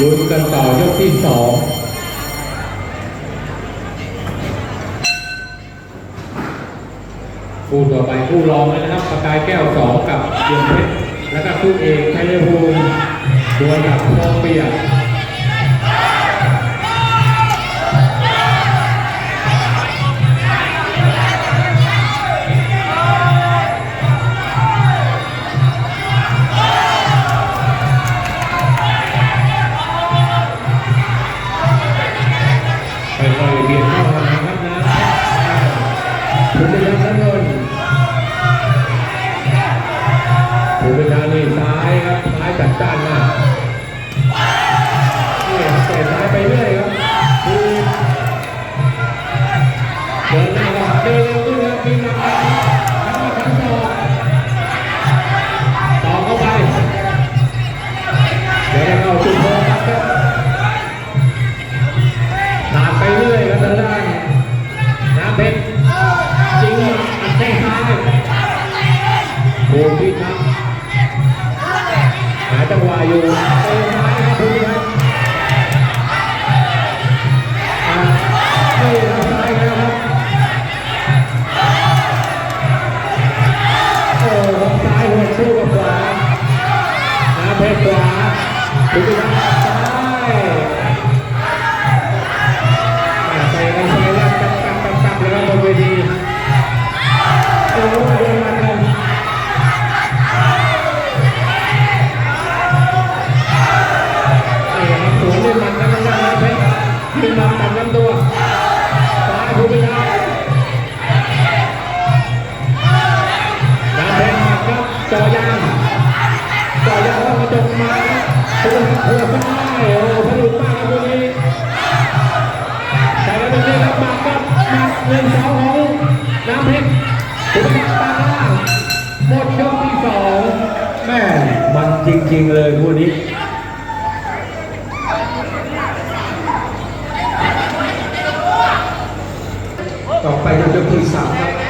ลุ้นกันต่อยกที่สองคู่ต่อไปคู่รองเลยนะครับประกายแก้วสองกับเดียนเพชรแล้วก็คู่เอกไชัยภูมิดวลกับทองเปียก ต่อยาวมาตรงมาพยายามพยายามโอ้โหพลุนมากครับวันนี้แต่แล้วตรงนี้ครับมาครับมาเล่นสองของน้ำเพชรถึงตาล่างหมดยกที่สองแม่มันจริง ๆ เลยคู่นี้ต่อไปยกที่สามครับ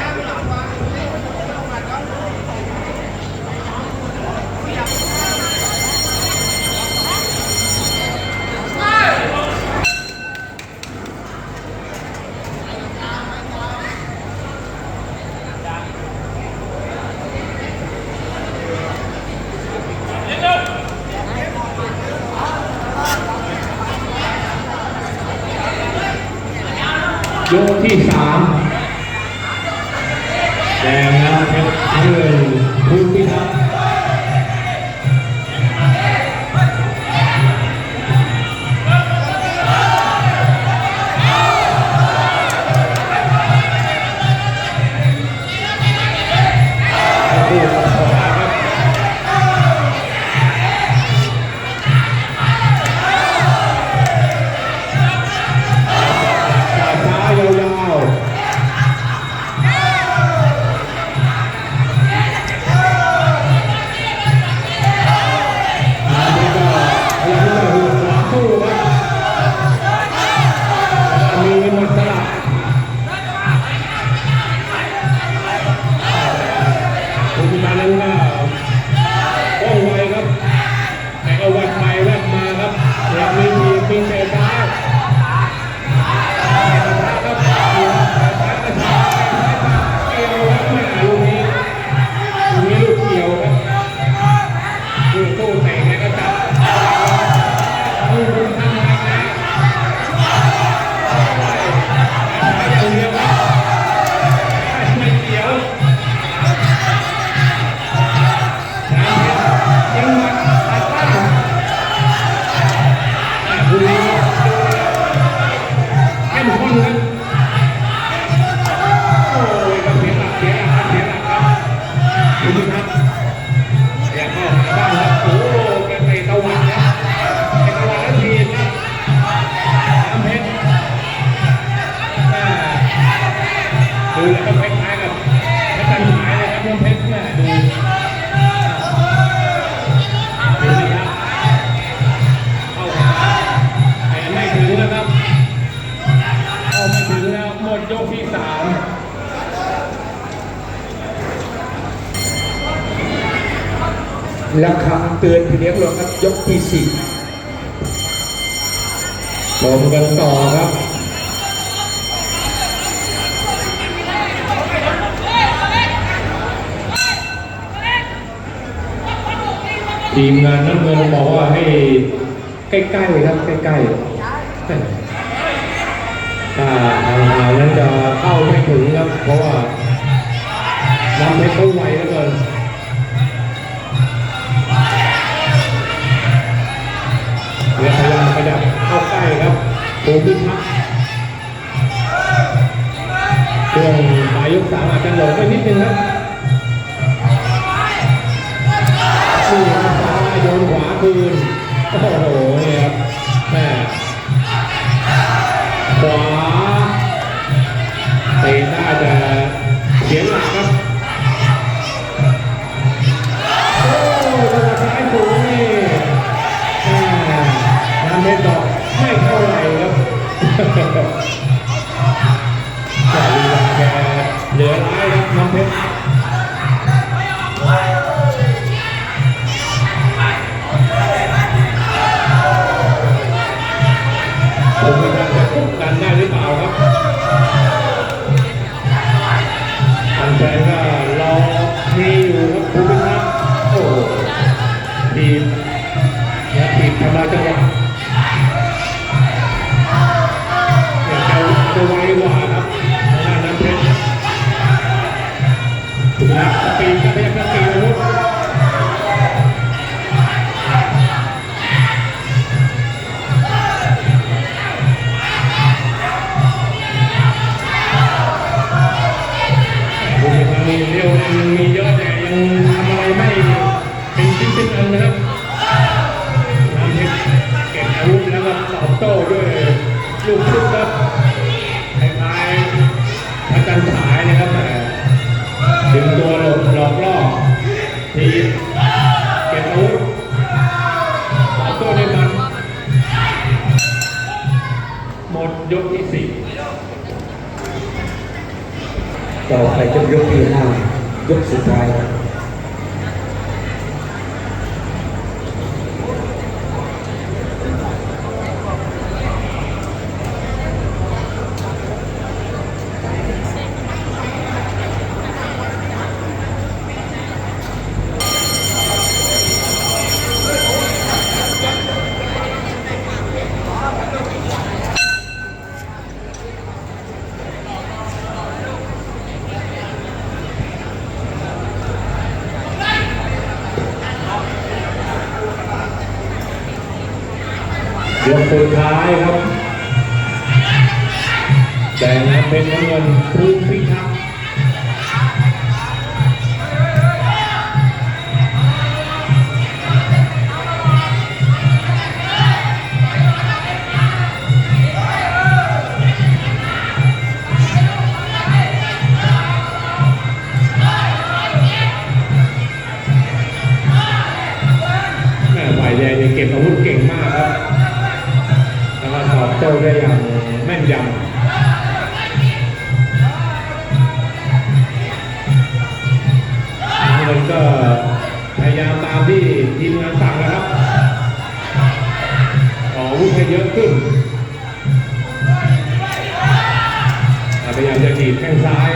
ยกที่สาม และคำเตือนที่เลี้ยงลงครับยกที่สี่ลงกันต่อครับทีมงานน้ำเงินบอกว่าให้ใกล้ๆครับใกล้ๆถ้าหางๆนั้นจะเข้าไม่ถึงครับเพราะว่าน้ำเพชรเขาไวเหล้วเกิน พยายามขยับเข้าใกล้ครับภูมิพัฒน์ช่วงปลายยกสามอาจจะหลงไปนิดนึงครับนี่ครับซ้ายโยนขวาคืน โอ้โหนี่ครับแม่ขวาเตะน่าจะ ไปจบยกที่ห้ายกสุดท้าย สุดท้ายครับแดงน้ำเป็นน้ำเงินภูมิพิทักษ์แม่ฝ่ายแดงเนี่ยเก็บอาวุธเก่งมากครับ แล้วก็ตอบโต้ได้อย่างแม่นยำมันก็พยายามตามที่ทีมงานสั่งนะครับออกวุ้นให้เยอะขึ้นพยายามจะดีดแข้งซ้าย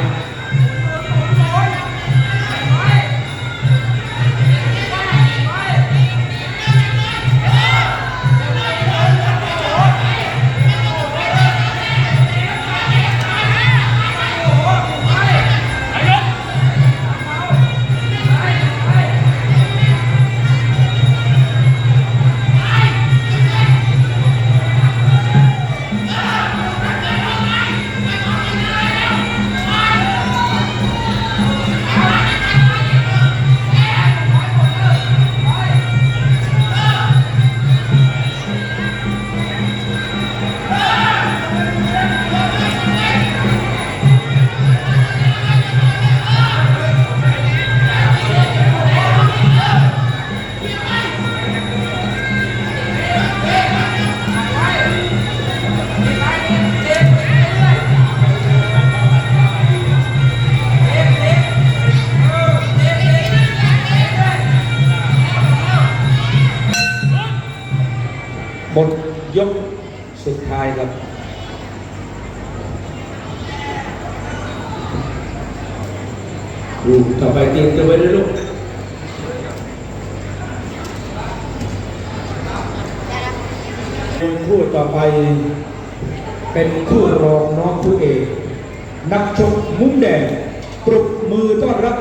ลูต่อไปเตรียมตัวไว้ด้วยลูกคู่ต่อไป เป็นคู่รองน้องคู่เอก นักชกมุ้งแดงปรบมือต้อนรับ